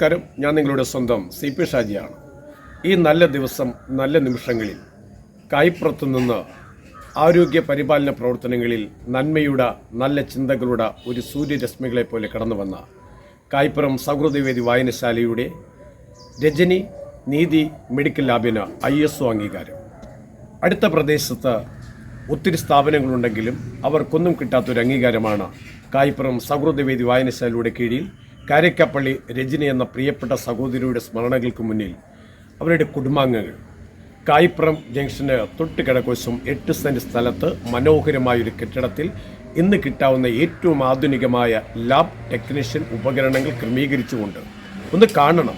നമസ്കാരം. ഞാൻ നിങ്ങളുടെ സ്വന്തം സി പി ഷാജിയാണ്. ഈ നല്ല ദിവസം നല്ല നിമിഷങ്ങളിൽ കായ്പുറത്തു നിന്ന് ആരോഗ്യ പരിപാലന പ്രവർത്തനങ്ങളിൽ നന്മയുടെ നല്ല ചിന്തകളുടെ ഒരു സൂര്യരശ്മികളെ പോലെ കടന്നു വന്ന കായ്പുറം സൗഹൃദവേദി വായനശാലയുടെ രജനി നീതി മെഡിക്കൽ ലാബിന് ഐ എസ് ഒ അംഗീകാരം. അടുത്ത പ്രദേശത്ത് ഒത്തിരി സ്ഥാപനങ്ങളുണ്ടെങ്കിലും അവർക്കൊന്നും കിട്ടാത്തൊരു അംഗീകാരമാണ് കായ്പുറം സൗഹൃദവേദി വായനശാലയുടെ കീഴിൽ കാരക്കപ്പള്ളി രജനി എന്ന പ്രിയപ്പെട്ട സഹോദരിയുടെ സ്മരണകൾക്ക് മുന്നിൽ അവരുടെ കുടുംബാംഗങ്ങൾ കായ്പുറം ജംഗ്ഷന് തൊട്ട് കിടക്കോശം എട്ട് സെന്റ് സ്ഥലത്ത് മനോഹരമായൊരു കെട്ടിടത്തിൽ ഇന്ന് കിട്ടാവുന്ന ഏറ്റവും ആധുനികമായ ലാബ് ടെക്നീഷ്യൻ ഉപകരണങ്ങൾ ക്രമീകരിച്ചുകൊണ്ട് ഒന്ന് കാണണം.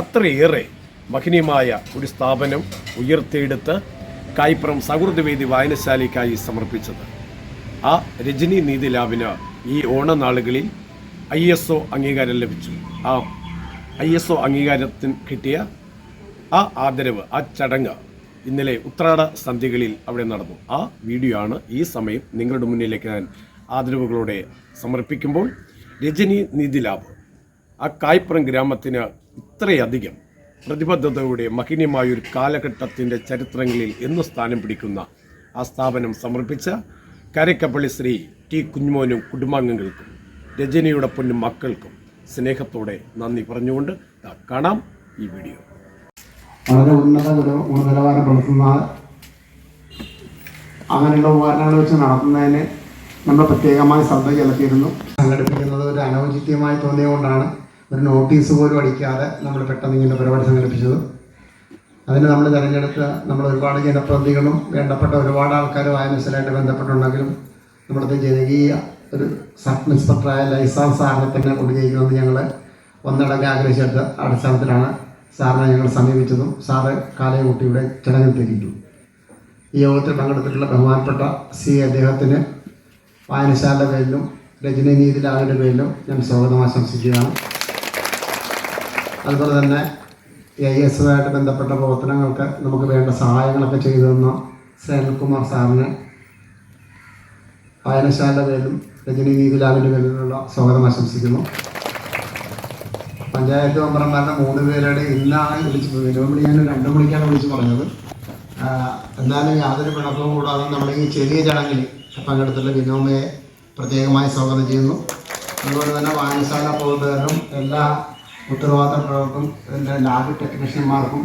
അത്രയേറെ മഹനീയമായ ഒരു സ്ഥാപനം ഉയർത്തിയെടുത്ത് കായ്പുറം സൗഹൃദവേദി വായനശാലയ്ക്കായി സമർപ്പിച്ചത്. ആ രജനി നീതി ലാബിന് ഈ ഓണനാളുകളിൽ ഐ എസ് ഒ അംഗീകാരം ലഭിച്ചു. ആ ഐ എസ് ഒ അംഗീകാരത്തിന് കിട്ടിയ ആ ആദരവ് ആ ചടങ്ങ് ഇന്നലെ ഉത്രാട സന്ധ്യകളിൽ അവിടെ നടന്നു. ആ വീഡിയോ ആണ് ഈ സമയം നിങ്ങളുടെ മുന്നിലേക്ക് ഞാൻ ആദരവുകളോടെ സമർപ്പിക്കുമ്പോൾ രജനി നീതി ലാബ് ആ കായ്പുറം ഗ്രാമത്തിന് ഇത്രയധികം പ്രതിബദ്ധതയുടെ മഹിന്യമായ ഒരു കാലഘട്ടത്തിന്റെ ചരിത്രങ്ങളിൽ എന്ന് സ്ഥാനം പിടിക്കുന്ന ആ സ്ഥാപനം സമർപ്പിച്ച കരക്കപ്പള്ളി ശ്രീ ടി കുഞ്ഞുമോനും കുടുംബാംഗങ്ങൾക്കും രജനിയുടെ പൊന്നും മക്കൾക്കും സ്നേഹത്തോടെ നന്ദി പറഞ്ഞുകൊണ്ട് കാണാം ഈ വീഡിയോ. വളരെ ഉന്നത ഒരു ഗുണനിലവാരം പുലർത്തുന്ന അങ്ങനെയുള്ള ഉപകരണങ്ങൾ വെച്ച് നടത്തുന്നതിന് നമ്മൾ പ്രത്യേകമായി ശ്രദ്ധ ചെലുത്തിയിരുന്നു. സംഘടിപ്പിക്കുന്നത് ഒരു അനൗചിത്യമായി തോന്നിയതുകൊണ്ടാണ് ഒരു നോട്ടീസ് പോലും അടിക്കാതെ നമ്മൾ പെട്ടെന്ന് ഇങ്ങനെ പരിപാടി സംഘടിപ്പിച്ചത്. അതിന് നമ്മൾ തിരഞ്ഞെടുത്ത് നമ്മൾ ഒരുപാട് ജനപ്രതികളും വേണ്ടപ്പെട്ട ഒരുപാട് ആൾക്കാർ വായനശലായിട്ട് ബന്ധപ്പെട്ടുണ്ടെങ്കിലും നമ്മുടെ ജനകീയ ഒരു സബ് ഇൻസ്പെക്ടറായ ലൈസാൻ സാറിനെ തന്നെ കൊണ്ടുചയിക്കണമെന്ന് ഞങ്ങൾ ഒന്നിടങ്ങ് ആഗ്രഹിച്ചെടുത്ത അടിസ്ഥാനത്തിലാണ് സാറിനെ ഞങ്ങൾ സമീപിച്ചതും സാറ് കാലയകുട്ടിയുടെ ചടങ്ങിൽ തിരിച്ചു ഈ യോഗത്തിൽ പങ്കെടുത്തിട്ടുള്ള ബഹുമാനപ്പെട്ട സി അദ്ദേഹത്തിന് വായനശാലയുടെ പേരിലും രജനി നീതി ലാലിന്റെ പേരിലും ഞാൻ സ്വാഗതം ആശംസിക്കുകയാണ്. അതുപോലെ തന്നെ ഐ എസ് ആയിട്ട് ബന്ധപ്പെട്ട പ്രവർത്തനങ്ങൾക്ക് നമുക്ക് വേണ്ട സഹായങ്ങളൊക്കെ ചെയ്തു തന്ന സേനൽകുമാർ സാറിന് വായനശാലയുടെ പേരിലും രജനി നീതി ലാലിന്റെ പേരിലുള്ള സ്വാഗതം ആശംസിക്കുന്നു. പഞ്ചായത്ത് മെമ്പർമാരുടെ മൂന്ന് പേരുടെ ഇന്നാണ് വിളിച്ച് വിനോമണി ഞാൻ രണ്ടു മണിക്കാണ് വിളിച്ച് പറഞ്ഞത്. എന്നാലും യാതൊരു പിണക്കവും കൂടാതെ നമ്മൾ ഈ ചെറിയ ചടങ്ങിൽ പങ്കെടുത്തുള്ള വിനോമയെ പ്രത്യേകമായി സ്വാഗതം ചെയ്യുന്നു. അതുപോലെ തന്നെ വായനശാല പ്രവർത്തകരും എല്ലാ ഉത്തരവാദിത്തപ്പെട്ടവർക്കും എന്റെ ലാബ് ടെക്നീഷ്യന്മാർക്കും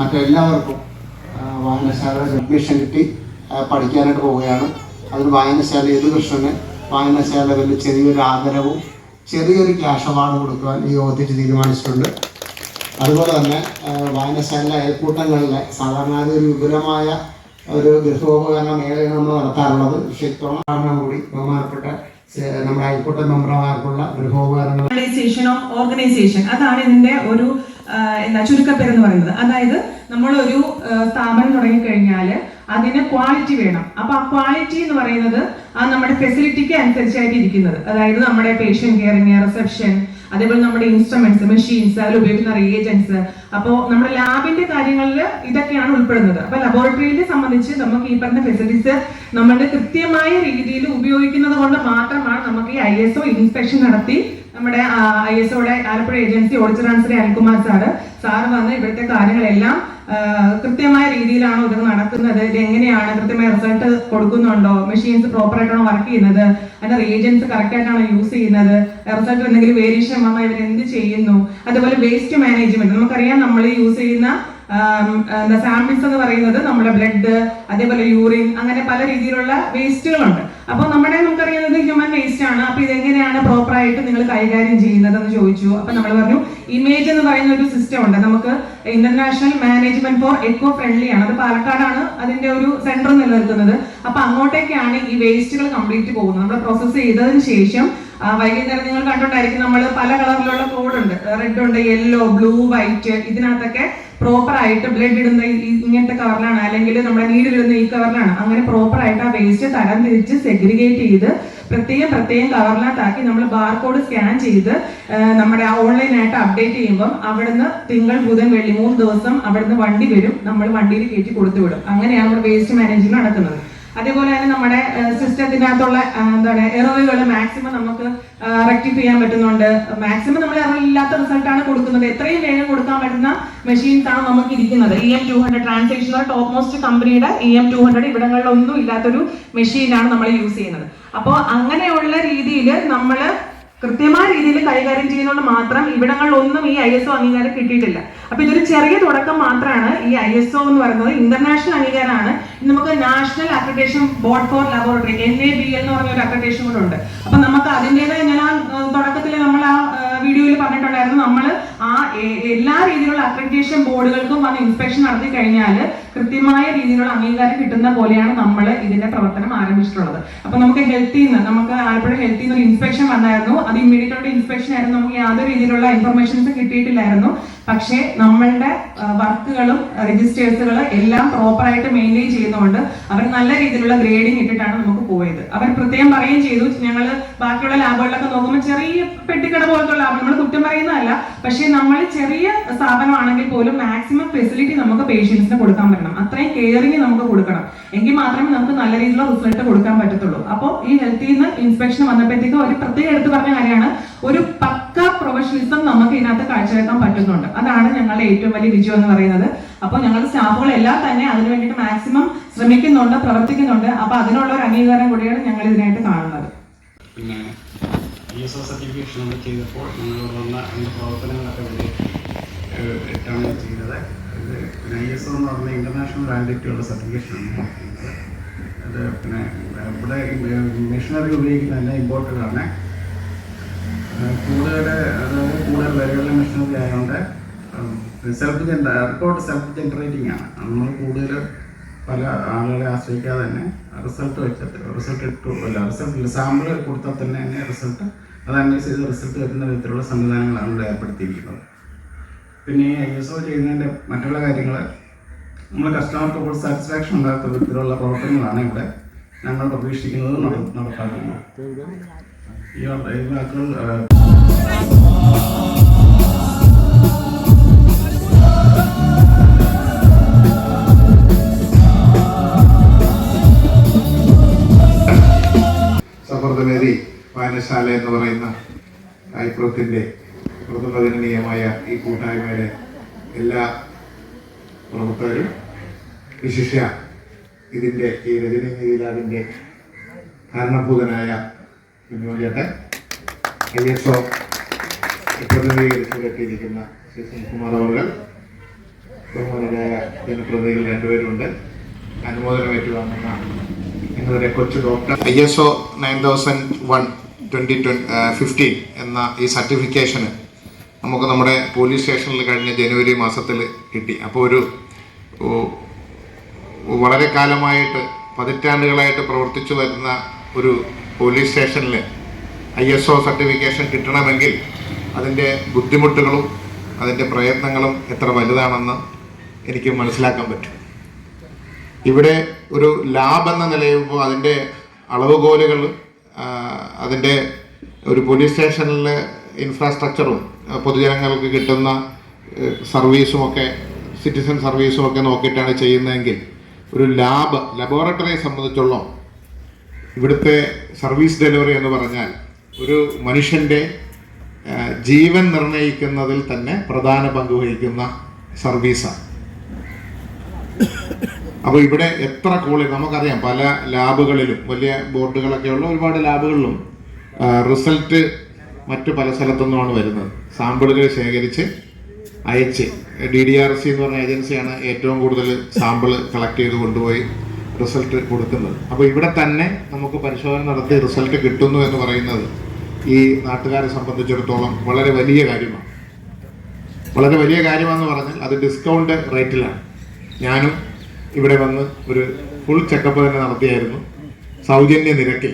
മറ്റെല്ലാവർക്കും വായനശാല അഡ്മിഷൻ കിട്ടി പഠിക്കാനായിട്ട് പോവുകയാണ്. അതിൽ വായനശാല യദുകൃഷ്ണന് വായനശാല വലിയ ചെറിയൊരു ആദരവും ചെറിയൊരു ക്യാഷ് അവാർഡ് കൊടുക്കുവാൻ ഈ യോഗത്തിൽ തീരുമാനിച്ചിട്ടുണ്ട്. അതുപോലെ തന്നെ വായനശാല അയൽക്കൂട്ടങ്ങളിലെ സാധാരണ ഒരു വിപുലമായ ഒരു ഗൃഹോപകരണ മേളയാണ് നമ്മൾ നടത്താറുള്ളത്. പക്ഷേ ഇത്തവണ കൂടി ബഹുമാനപ്പെട്ട നമ്മുടെ അയൽക്കൂട്ട മെമ്പർമാർക്കുള്ള ഗൃഹോപകരണങ്ങൾ. ഓർഗനൈസേഷൻ അതാണ് ഇതിന്റെ ഒരു എന്താ ചുരുക്കപ്പേരെന്ന് പറയുന്നത്. അതായത് നമ്മളൊരു സ്ഥാപനം തുടങ്ങിക്കഴിഞ്ഞാൽ അതിന് ക്വാളിറ്റി വേണം. അപ്പൊ ആ ക്വാളിറ്റി എന്ന് പറയുന്നത് ആ നമ്മുടെ ഫെസിലിറ്റിക്ക് അനുസരിച്ചായിട്ട് ഇരിക്കുന്നത്. അതായത് നമ്മുടെ പേഷ്യന്റ് കെയറിങ് റിസപ്ഷൻ അതേപോലെ നമ്മുടെ ഇൻസ്ട്രുമെന്റ്സ് മെഷീൻസ് അതിൽ ഉപയോഗിക്കുന്ന റിയേജൻസ് അപ്പോൾ നമ്മുടെ ലാബിന്റെ കാര്യങ്ങളിൽ ഇതൊക്കെയാണ് ഉൾപ്പെടുന്നത്. അപ്പൊ ലബോറട്ടറിയെ സംബന്ധിച്ച് നമുക്ക് ഈ പറഞ്ഞ ഫെസിലിറ്റീസ് നമ്മുടെ കൃത്യമായ രീതിയിൽ ഉപയോഗിക്കുന്നത് കൊണ്ട് മാത്രമാണ് നമുക്ക് ഈ ഐ എസ് ഒ ഇൻസ്പെക്ഷൻ നടത്തി നമ്മുടെ ഐ എസ് ഒയുടെ ആലപ്പുഴ ഏജൻസി ഓഡിറ്റർ ആൻസറി അനിൽകുമാർ സാറ്. സാറ് വന്ന് ഇവിടുത്തെ കാര്യങ്ങളെല്ലാം കൃത്യമായ രീതിയിലാണോ ഇത് നടക്കുന്നത്? ഇത് എങ്ങനെയാണ് കൃത്യമായ റിസൾട്ട് കൊടുക്കുന്നുണ്ടോ? മെഷീൻസ് പ്രോപ്പർ ആയിട്ടാണോ വർക്ക് ചെയ്യുന്നത്? അതിന്റെ റീജൻസ് കറക്റ്റ് ആയിട്ടാണോ യൂസ് ചെയ്യുന്നത്? റിസൾട്ട് എന്തെങ്കിലും വേരിയേഷൻ വന്നാൽ ഇവർ എന്ത് ചെയ്യുന്നു? അതുപോലെ വേസ്റ്റ് മാനേജ്മെന്റ് നമുക്കറിയാം നമ്മൾ യൂസ് ചെയ്യുന്ന സാമ്പിൾസ് എന്ന് പറയുന്നത് നമ്മുടെ ബ്ലഡ് അതേപോലെ യൂറിൻ അങ്ങനെ പല രീതിയിലുള്ള വേസ്റ്റുകളുണ്ട് അപ്പോൾ നമ്മുടെ നമുക്കറിയുന്നത് ഹ്യൂമൻ വേസ്റ്റ് ആണ്. അപ്പൊ ഇതെങ്ങനെയാണ് പ്രോപ്പർ ആയിട്ട് നിങ്ങൾ കൈകാര്യം ചെയ്യുന്നത് എന്ന് ചോദിച്ചു. അപ്പൊ നമ്മൾ പറഞ്ഞു ഇമേജ് എന്ന് പറയുന്ന ഒരു സിസ്റ്റം ഉണ്ട്. നമുക്ക് international management for eco friendly ആണ്. അത് പാലക്കാടാണ് അതിന്റെ ഒരു സെന്റർ നിലനിൽക്കുന്നത്. അപ്പൊ അങ്ങോട്ടേക്കാണ് ഈ വേസ്റ്റുകൾ കംപ്ലീറ്റ് പോകുന്നത്. നമ്മൾ പ്രോസസ്സ് ചെയ്തതിന് ശേഷം വൈകുന്നേരം നിങ്ങൾ കണ്ടിട്ടായിരിക്കും നമ്മൾ പല കളറിലുള്ള കോഡ് ഉണ്ട് റെഡ് ഉണ്ട് യെല്ലോ ബ്ലൂ വൈറ്റ് ഇതിനകത്തൊക്കെ പ്രോപ്പർ ആയിട്ട് ബ്ലഡ് ഇടുന്ന ഇങ്ങനത്തെ കവറിലാണ് അല്ലെങ്കിൽ നമ്മുടെ നീഡിലിടുന്ന ഈ കവറിലാണ് അങ്ങനെ പ്രോപ്പർ ആയിട്ട് ആ വേസ്റ്റ് തരം തിരിച്ച് സെഗ്രിഗേറ്റ് ചെയ്ത് പ്രത്യേകം പ്രത്യേകം കവറിനകത്താക്കി നമ്മൾ ബാർകോഡ് സ്കാൻ ചെയ്ത് നമ്മുടെ ആ, ഓൺലൈനായിട്ട് അപ്ഡേറ്റ് ചെയ്യുമ്പം അവിടുന്ന് തിങ്കൾ ബുധൻ വെള്ളി മൂന്ന് ദിവസം അവിടുന്ന് വണ്ടി വരും. നമ്മൾ വണ്ടിയിൽ കയറ്റി കൊടുത്തു വിടും. അങ്ങനെയാണ് നമ്മുടെ വേസ്റ്റ് മാനേജ്മെന്റ് നടക്കുന്നത്. അതേപോലെ തന്നെ നമ്മുടെ സിസ്റ്റത്തിനകത്തുള്ള എന്താണ് എററുകൾ മാക്സിമം നമുക്ക് റെക്ടിഫൈ ചെയ്യാൻ പറ്റുന്നുണ്ട്. മാക്സിമം നമ്മൾ എറർ ഇല്ലാത്ത റിസൾട്ടാണ് കൊടുക്കുന്നത്. എത്രയും വേഗം കൊടുക്കാൻ പറ്റുന്ന മെഷീൻസ് ആണ് നമുക്ക് ഇരിക്കുന്നത്. E M two hundred transaction top most കമ്പനിയുടെ ഇ എം ടു ഹൺഡ്രഡ് ഇവിടങ്ങളിലൊന്നും ഇല്ലാത്തൊരു മെഷീനാണ് നമ്മൾ യൂസ് ചെയ്യുന്നത്. അപ്പോൾ അങ്ങനെയുള്ള രീതിയിൽ നമ്മൾ കൃത്യമായ രീതിയിൽ കൈകാര്യം ചെയ്യുന്നതുകൊണ്ട് മാത്രം ഇവിടങ്ങളിലൊന്നും ഈ ഐ എസ് ഒ അംഗീകാരം കിട്ടിയിട്ടില്ല. അപ്പൊ ഇതൊരു ചെറിയ തുടക്കം മാത്രമാണ് ഈ ഐ എസ് ഒ എന്ന് പറയുന്നത്. ഇന്റർനാഷണൽ അംഗീകാരമാണ്. നമുക്ക് national accreditation board for laboratory N A B എന്ന് പറഞ്ഞ ഒരു അക്രഡേഷൻ കൂടെ ഉണ്ട്. അപ്പൊ നമുക്ക് അതിന്റെതായ ഞാൻ ആ തുടക്കത്തിൽ നമ്മൾ ആ വീഡിയോയിൽ പറഞ്ഞിട്ടുണ്ടായിരുന്നു. നമ്മൾ ആ എല്ലാ രീതിയിലുള്ള അക്രഡിറ്റേഷൻ ബോർഡുകൾക്കും വന്ന് ഇൻസ്പെക്ഷൻ നടത്തി കഴിഞ്ഞാൽ കൃത്യമായ രീതിയിലുള്ള അംഗീകാരം കിട്ടുന്ന പോലെയാണ് നമ്മൾ ഇതിന്റെ പ്രവർത്തനം ആരംഭിച്ചിട്ടുള്ളത്. അപ്പൊ നമുക്ക് ഹെൽത്തിൽ നിന്ന് നമുക്ക് ആലപ്പുഴ ഹെൽത്തിൽ നിന്ന് ഒരു ഇൻസ്പെക്ഷൻ വന്നായിരുന്നു. അത് ഇമ്മീഡിയറ്റ് ആയിട്ട് ഇൻസ്പെക്ഷൻ ആയിരുന്നു. നമുക്ക് യാതൊരു രീതിയിലുള്ള ഇൻഫർമേഷൻസ് കിട്ടിയിട്ടില്ലായിരുന്നു. പക്ഷേ നമ്മളുടെ വർക്കുകളും രജിസ്റ്റേഴ്സുകൾ എല്ലാം പ്രോപ്പറായിട്ട് മെയിന്റെയിൻ ചെയ്യുന്നതുകൊണ്ട് അവർ നല്ല രീതിയിലുള്ള ഗ്രേഡിംഗ് ഇട്ടിട്ടാണ് നമുക്ക് പോയത്. അവർ പ്രത്യേകം പറയുകയും ചെയ്തു ഞങ്ങൾ ബാക്കിയുള്ള ലാബുകളിലൊക്കെ നോക്കുമ്പോൾ ചെറിയ പെട്ടിക്കട പോലത്തെ ലാബ് നമ്മൾ കുറ്റം പറയുന്നതല്ല. പക്ഷേ നമ്മൾ ചെറിയ സ്ഥാപനമാണെങ്കിൽ പോലും മാക്സിമം ഫെസിലിറ്റി നമുക്ക് പേഷ്യൻസിന് കൊടുക്കാൻ പറ്റണം. അത്രയും കെയറിങ് നമുക്ക് കൊടുക്കണം. എങ്കിൽ മാത്രമേ നമുക്ക് നല്ല രീതിയിലുള്ള റിസൾട്ട് കൊടുക്കാൻ പറ്റത്തുള്ളൂ. അപ്പോൾ ഈ ഹെൽത്തിൽ നിന്ന് ഇൻസ്പെക്ഷൻ വന്നപ്പോഴത്തേക്കും ഒരു പ്രത്യേകം എടുത്തു പറഞ്ഞ കാര്യമാണ്. ഒരു പക്ക പ്രൊഫഷണലിസം നമുക്ക് ഇതിനകത്ത് കാഴ്ചവെക്കാൻ പറ്റുന്നുണ്ട്. അതാണ് ഞങ്ങളുടെ ഏറ്റവും വലിയ വിജയം എന്ന് പറയുന്നത്. അപ്പോൾ ഞങ്ങളുടെ സ്റ്റാഫുകളെല്ലാം തന്നെ അതിനു വേണ്ടിയിട്ട് മാക്സിമം ശ്രമിക്കുന്നുണ്ട് പ്രവർത്തിക്കുന്നുണ്ട്. അപ്പോൾ അതിനുള്ള ഒരു അംഗീകാരം കൂടിയാണ് ഞങ്ങൾ ഇതിനായിട്ട് കാണുന്നത്. പിന്നെ ഒ സർട്ടിഫിക്കേഷൻ നമ്മൾ ചെയ്തപ്പോൾ നമ്മൾ വന്ന അതിന്റെ പ്രവർത്തനങ്ങളൊക്കെ വലിയ ഇട്ടാണ് ചെയ്തത്. ഇത് പിന്നെ ഐ എസ് ഒ എന്ന് പറഞ്ഞ ഇന്റർനാഷണൽ വാലിഡിറ്റിയുള്ള സർട്ടിഫിക്കേഷനാണ് അത് പിന്നെ ഇവിടെ മെഷീനറി ഉപയോഗിക്കുന്നത് തന്നെ ഇമ്പോർട്ടന്റ് ആണ്. കൂടുതൽ അതായത് കൂടുതൽ വിലയുള്ള മെഷീനറി ആയതുകൊണ്ട് സെൽഫ് ജനറ റിപ്പോർട്ട് സെൽഫ് ജനറേറ്റിംഗ് ആണ് നമ്മൾ കൂടുതൽ പല ആളുകളെ ആശ്രയിക്കാതെ തന്നെ റിസൾട്ട് വെച്ചിട്ട് റിസൾട്ട് ഇട്ടു അല്ല റിസൾട്ട് സാമ്പിൾ കൊടുത്താൽ തന്നെ തന്നെ റിസൾട്ട് അതനുസരിച്ച് റിസൾട്ട് കിട്ടുന്ന വിധത്തിലുള്ള സംവിധാനങ്ങളാണ് ഇവിടെ ഏർപ്പെടുത്തിയിരിക്കുന്നത്. പിന്നെ ഈ ഐ എസ് ഒ ചെയ്യുന്നതിന്റെ മറ്റുള്ള കാര്യങ്ങൾ നമ്മൾ കസ്റ്റമർക്ക് കൂടുതൽ സാറ്റിസ്ഫാക്ഷൻ ഉണ്ടാക്കുന്ന വിധത്തിലുള്ള പ്രവർത്തനങ്ങളാണ് ഇവിടെ ഞങ്ങൾ പ്രതീക്ഷിക്കുന്നത് നട- നടപ്പാക്കുന്നത് ഈ വാക്കുകൾ വായനശാല എന്ന് പറയുന്ന കായ്പുറത്തിന്റെ പ്രഥമഗണനീയമായ ഈ കൂട്ടായ്മയുടെ എല്ലാ പ്രവർത്തകരും വിശിഷ്യ ഇതിന്റെ ഈ രജനി നീലാവിന്റെ കാരണഭൂതനായ ഐ എസ് ഒ പ്രതിനിധീകരിച്ചിരിക്കുന്ന ശ്രീ സുനിൽകുമാർ അവർ ബഹുമാനരായ ജനപ്രതിനിധികൾ രണ്ടുപേരുണ്ട്. അനുമോദനം ഏറ്റുവാങ്ങുന്ന ഞങ്ങളുടെ കൊച്ചു doctor. I S O nine thousand one twenty fifteen എന്ന ഈ സർട്ടിഫിക്കേഷന് നമുക്ക് നമ്മുടെ പോലീസ് സ്റ്റേഷനിൽ കഴിഞ്ഞ ജനുവരി മാസത്തിൽ കിട്ടി. അപ്പോൾ ഒരു വളരെ കാലമായിട്ട് പതിറ്റാണ്ടുകളായിട്ട് പ്രവർത്തിച്ചു വരുന്ന ഒരു പോലീസ് സ്റ്റേഷനിൽ ഐ എസ് ഒ സർട്ടിഫിക്കേഷൻ കിട്ടണമെങ്കിൽ അതിന്റെ ബുദ്ധിമുട്ടുകളും അതിന്റെ പ്രയത്നങ്ങളും എത്ര വലുതാണെന്ന് എനിക്ക് മനസ്സിലാക്കാൻ പറ്റും. ഇവിടെ ഒരു ലാബ് എന്ന നിലയിൽ അതിന്റെ അളവുകോലുകൾ അതിന്റെ ഒരു പോലീസ് സ്റ്റേഷനിലെ ഇൻഫ്രാസ്ട്രക്ചറും പൊതുജനങ്ങൾക്ക് കിട്ടുന്ന സർവീസും ഒക്കെ സിറ്റിസൺ സർവീസും ഒക്കെ നോക്കിയിട്ടാണ് ചെയ്യുന്നതെങ്കിൽ ഒരു ലാബ് ലബോറട്ടറിയെ സംബന്ധിച്ചുള്ള ഇവിടുത്തെ സർവീസ് ഡെലിവറി എന്ന് പറഞ്ഞാൽ ഒരു മനുഷ്യന്റെ ജീവൻ നിർണയിക്കുന്നതിൽ തന്നെ പ്രധാന പങ്ക് വഹിക്കുന്ന സർവീസാണ് അപ്പോൾ ഇവിടെ എത്ര കോളി നമുക്കറിയാം പല ലാബുകളിലും വലിയ ബോർഡുകളൊക്കെ ഉള്ള ഒരുപാട് ലാബുകളിലും റിസൾട്ട് മറ്റു പല സ്ഥലത്തുനിന്നുമാണ് വരുന്നത്. സാമ്പിളുകൾ ശേഖരിച്ച് അയച്ച്. ഡി ഡി ആർ സി എന്ന് പറഞ്ഞ ഏജൻസിയാണ് ഏറ്റവും കൂടുതൽ സാമ്പിൾ കളക്ട് ചെയ്ത് കൊണ്ടുപോയി റിസൾട്ട് കൊടുക്കുന്നത്. അപ്പോൾ ഇവിടെ തന്നെ നമുക്ക് പരിശോധന നടത്തി റിസൾട്ട് കിട്ടുന്നു എന്ന് പറയുന്നത് ഈ നാട്ടുകാരെ സംബന്ധിച്ചിടത്തോളം വളരെ വലിയ കാര്യമാണ്. വളരെ വലിയ കാര്യമാണെന്ന് പറഞ്ഞാൽ അത് ഡിസ്കൗണ്ട് റേറ്റിലാണ് ഞാനും ഇവിടെ വന്ന് ഒരു ഫുൾ ചെക്കപ്പ് തന്നെ നടത്തിയായിരുന്നു. സൗജന്യ നിരക്കിൽ.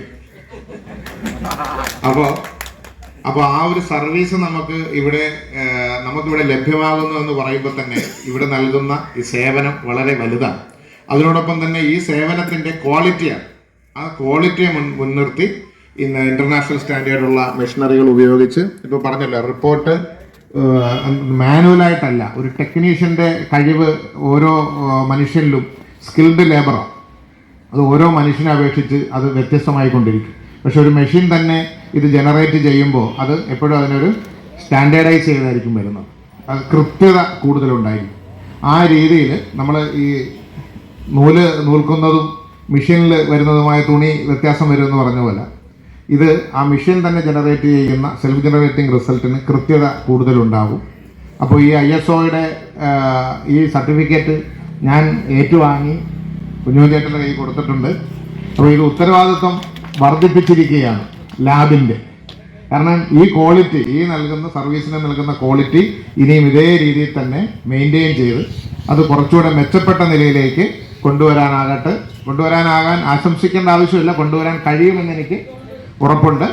അപ്പോൾ അപ്പോൾ ആ ഒരു സർവീസ് നമുക്ക് ഇവിടെ നമുക്കിവിടെ ലഭ്യമാകുന്നു എന്ന് പറയുമ്പോൾ തന്നെ ഇവിടെ നൽകുന്ന ഈ സേവനം വളരെ വലുതാണ്. അതിനോടൊപ്പം തന്നെ ഈ സേവനത്തിന്റെ ക്വാളിറ്റിയാണ് ആ ക്വാളിറ്റിയെ മുൻ മുൻനിർത്തി ഇന്ന് ഇന്റർനാഷണൽ സ്റ്റാൻഡേർഡുള്ള മെഷീനറികൾ ഉപയോഗിച്ച് ഇപ്പോൾ പറഞ്ഞല്ലോ റിപ്പോർട്ട് മാനുവലായിട്ടല്ല. ഒരു ടെക്നീഷ്യന്റെ കഴിവ് ഓരോ മനുഷ്യനിലും സ്കിൽഡ് ലേബറാണ് അത് ഓരോ മനുഷ്യനെ അപേക്ഷിച്ച് അത് വ്യത്യസ്തമായി വ്യത്യസ്തമായിക്കൊണ്ടിരിക്കും. പക്ഷെ ഒരു മെഷീൻ തന്നെ ഇത് ജനറേറ്റ് ചെയ്യുമ്പോൾ അത് എപ്പോഴും അതിനൊരു സ്റ്റാൻഡേർഡൈസ് ചെയ്തായിരിക്കും വരുന്നത്. അത് കൃത്യത കൂടുതലുണ്ടായിരിക്കും. ആ രീതിയിൽ നമ്മൾ ഈ നൂൽ നൂൽക്കുന്നതും മെഷീനിൽ വരുന്നതുമായ തുണി വ്യത്യാസം വരുമെന്ന് പറഞ്ഞ പോലെ ഇത് ആ മെഷീൻ തന്നെ ജനറേറ്റ് ചെയ്യുന്ന സെൽഫ് ജനറേറ്റിംഗ് റിസൾട്ടിന് കൃത്യത കൂടുതലുണ്ടാകും അപ്പോൾ ഈ ഐ എസ് ഒയുടെ ഈ സർട്ടിഫിക്കറ്റ് ഞാൻ ഏറ്റുവാങ്ങി കുഞ്ഞുചേട്ടന്റെ കയ്യിൽ കൊടുത്തിട്ടുണ്ട്. അപ്പോൾ ഇത് ഉത്തരവാദിത്വം വർദ്ധിപ്പിച്ചിരിക്കുകയാണ് ലാബിന്റെ. കാരണം ഈ ക്വാളിറ്റി ഈ നൽകുന്ന സർവീസിന് നൽകുന്ന ക്വാളിറ്റി ഇനിയും ഇതേ രീതിയിൽ തന്നെ മെയിന്റെയിൻ ചെയ്ത് അത് കുറച്ചുകൂടെ മെച്ചപ്പെട്ട നിലയിലേക്ക് കൊണ്ടുവരാനാകട്ടെ. കൊണ്ടുവരാനാകാൻ ആശംസിക്കേണ്ട ആവശ്യമില്ല. കൊണ്ടുവരാൻ കഴിയുമെന്ന് എനിക്ക് ഉറപ്പുണ്ട്.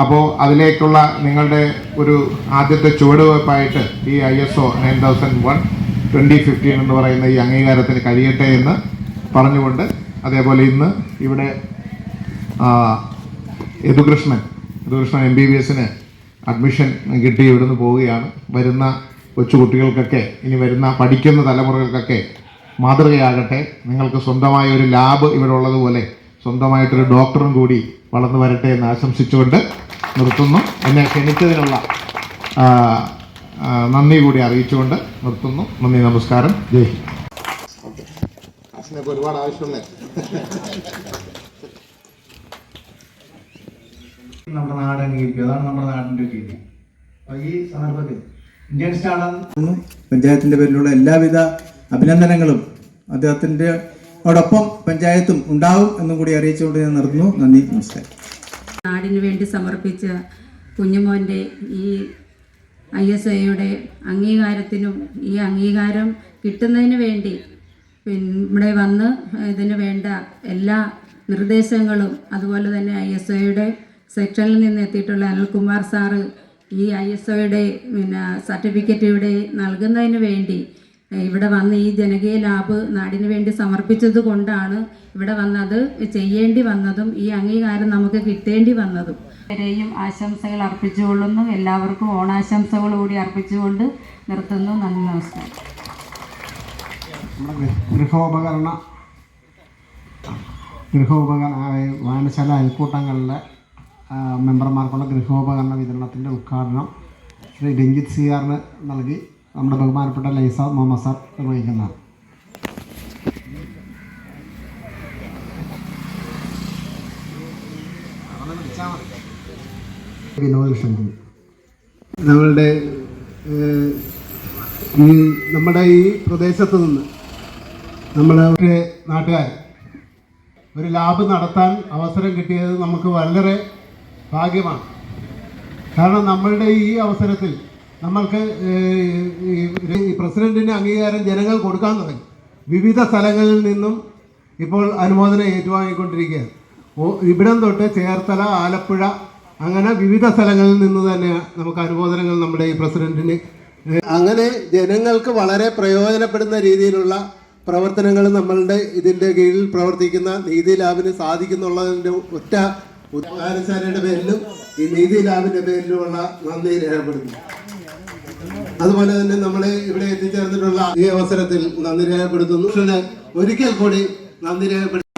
അപ്പോൾ അതിലേക്കുള്ള നിങ്ങളുടെ ഒരു ആദ്യത്തെ ചുവടുവയ്പ്പായിട്ട് ഈ I S O nine thousand one twenty fifteen എന്ന് പറയുന്ന ഈ അംഗീകാരത്തിന് കഴിയട്ടെ എന്ന് പറഞ്ഞുകൊണ്ട് അതേപോലെ ഇന്ന് ഇവിടെ Yadukrishnan Yadukrishnan M B B എസിന് അഡ്മിഷൻ കിട്ടി ഇവിടുന്ന് പോവുകയാണ്. വരുന്ന കൊച്ചുകുട്ടികൾക്കൊക്കെ ഇനി വരുന്ന പഠിക്കുന്ന തലമുറകൾക്കൊക്കെ മാതൃകയാകട്ടെ. നിങ്ങൾക്ക് സ്വന്തമായ ഒരു ലാബ് ഇവിടെ ഉള്ളതുപോലെ സ്വന്തമായിട്ടൊരു ഡോക്ടറും കൂടി വളർന്നു വരട്ടെ എന്ന് ആശംസിച്ചുകൊണ്ട് നിർത്തുന്നു. എന്നെ ക്ഷണിച്ചതിനുള്ള നന്ദി കൂടി അറിയിച്ചുകൊണ്ട് നിർത്തുന്നു. നന്ദി നമസ്കാരം. ജയ് ഹിന്ദ്. ഒരുപാട് ആവശ്യമുണ്ട്. നമ്മുടെ നാട് അംഗീകരിക്കും. അതാണ് നമ്മുടെ നാടിന്റെ രീതി. അപ്പോൾ ഈ സന്ദർഭത്തിൽ ഇന്ത്യൻ സ്റ്റാർ പഞ്ചായത്തിന്റെ പേരിലുള്ള എല്ലാവിധ അഭിനന്ദനങ്ങളും അദ്ദേഹത്തിന്റെ ഓടൊപ്പം പഞ്ചായത്തും ഉണ്ടാവും എന്നും കൂടി അറിയിച്ചുകൊണ്ട് ഞാൻ നിർത്തുന്നു. നന്ദി നമസ്കാരം. നാടിനു വേണ്ടി സമർപ്പിച്ച കുഞ്ഞുമോന്റെ ഈ ഐ എസ് ഐയുടെ അംഗീകാരത്തിനും ഈ അംഗീകാരം കിട്ടുന്നതിന് വേണ്ടി ഇവിടെ വന്ന് ഇതിന് വേണ്ട എല്ലാ നിർദ്ദേശങ്ങളും അതുപോലെ തന്നെ ഐ എസ് ഒയുടെ സെക്ഷനിൽ നിന്ന് എത്തിയിട്ടുള്ള അനിൽകുമാർ സാറ് ഈ ഐ എസ് ഒയുടെ പിന്നെ സർട്ടിഫിക്കറ്റ് ഇവിടെ നൽകുന്നതിന് വേണ്ടി ഇവിടെ വന്ന് ഈ ജനകീയ ലാബ് നാടിന് വേണ്ടി സമർപ്പിച്ചത് കൊണ്ടാണ് ഇവിടെ വന്നത് ചെയ്യേണ്ടി വന്നതും ഈ അംഗീകാരം നമുക്ക് കിട്ടേണ്ടി വന്നതും. വരെയും ആശംസകൾ അർപ്പിച്ചുകൊള്ളുന്നു. എല്ലാവർക്കും ഓണാശംസകൾ കൂടി അർപ്പിച്ചുകൊണ്ട് നിർത്തുന്നു. നന്ദി നമസ്കാരം. നമ്മുടെ ഗൃഹോപകരണ ഗൃഹോപകരണ വായനശാല അയൽക്കൂട്ടങ്ങളിലെ മെമ്പർമാർക്കുള്ള ഗൃഹോപകരണ വിതരണത്തിന്റെ ഉദ്ഘാടനം ശ്രീ രഞ്ജിത് സി ആറിന് നൽകി. നമ്മുടെ ബഹുമാനപ്പെട്ട ലൈസ മുഹമ്മദ് സാർ നിർവഹിക്കുന്ന. വിനോദ നമ്മളുടെ ഈ നമ്മുടെ ഈ പ്രദേശത്ത് നിന്ന് നമ്മളെ ഒരു നാട്ടുകാർ ഒരു ലാബ് നടത്താൻ അവസരം കിട്ടിയത് നമുക്ക് വളരെ ഭാഗ്യമാണ്. കാരണം നമ്മളുടെ ഈ അവസരത്തിൽ നമ്മൾക്ക് ഈ ഈ പ്രസിഡന്റിന് അംഗീകാരം ജനങ്ങൾ കൊടുക്കാൻ തുടങ്ങി. വിവിധ സ്ഥലങ്ങളിൽ നിന്നും ഇപ്പോൾ അനുമോദനം ഏറ്റുവാങ്ങിക്കൊണ്ടിരിക്കുകയാണ്. ഇവിടം തൊട്ട് ചേർത്തല ആലപ്പുഴ അങ്ങനെ വിവിധ സ്ഥലങ്ങളിൽ നിന്ന് തന്നെ നമുക്ക് അനുമോദനങ്ങൾ നമ്മുടെ ഈ പ്രസിഡന്റിന് അങ്ങനെ ജനങ്ങൾക്ക് വളരെ പ്രയോജനപ്പെടുന്ന രീതിയിലുള്ള പ്രവർത്തനങ്ങൾ നമ്മളുടെ ഇതിന്റെ കീഴിൽ പ്രവർത്തിക്കുന്ന നീതി ലാബിന് സാധിക്കുന്നുള്ളതിന്റെ ഒറ്റ ഉദ്ഘാടനശാലയുടെ പേരിലും ഈ നീതി ലാബിന്റെ പേരിലുമുള്ള നന്ദി രേഖപ്പെടുത്തുന്നു. അതുപോലെ തന്നെ നമ്മളെ ഇവിടെ എത്തിച്ചേർന്നിട്ടുള്ള ഈ അവസരത്തിൽ നന്ദി രേഖപ്പെടുത്തുന്നു. ഒരിക്കൽ കൂടി നന്ദി രേഖപ്പെടുത്തി